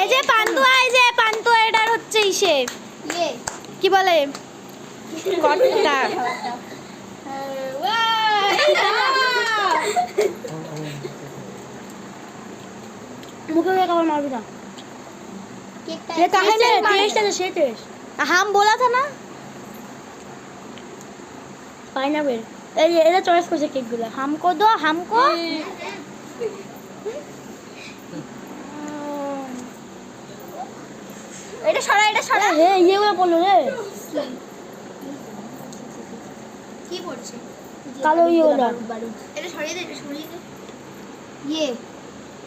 এই যে পান্তুয়া এই যে পান্তুয়া এটার হচ্ছে ইসে। কি বলে? কর্তা মুখে দিয়ে খাবার মারবি না ये कहा है ना टेस्ट है से टेस्ट হাম बोला था ना পাইনাপেল এই যে এরা চয়েস করছে কেকগুলো हमको दो हमको এটা সরা এটা সরা হে ইয়েগুলো বললো রে কি পড়ছে কালো ইয়েগুলো এটা সরিয়ে দে এটা সরিয়ে দে ইয়ে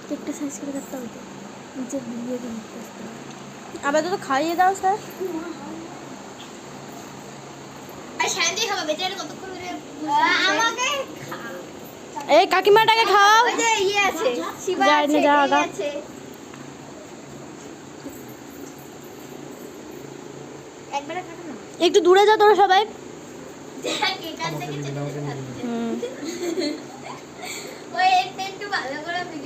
কেকটা সাইজ করে কাটতে হবে তো। নিচে দিয়ে দিন আবার তো খাইয়ে দাও স্যার এই কাকিমাটাকে খাও। ইয়ে যাই না, একটু দূরে যা তোরা সবাই। দেখ এখান থেকে চলে যাচ্ছে। হুম। ওই একটু একটু ভালো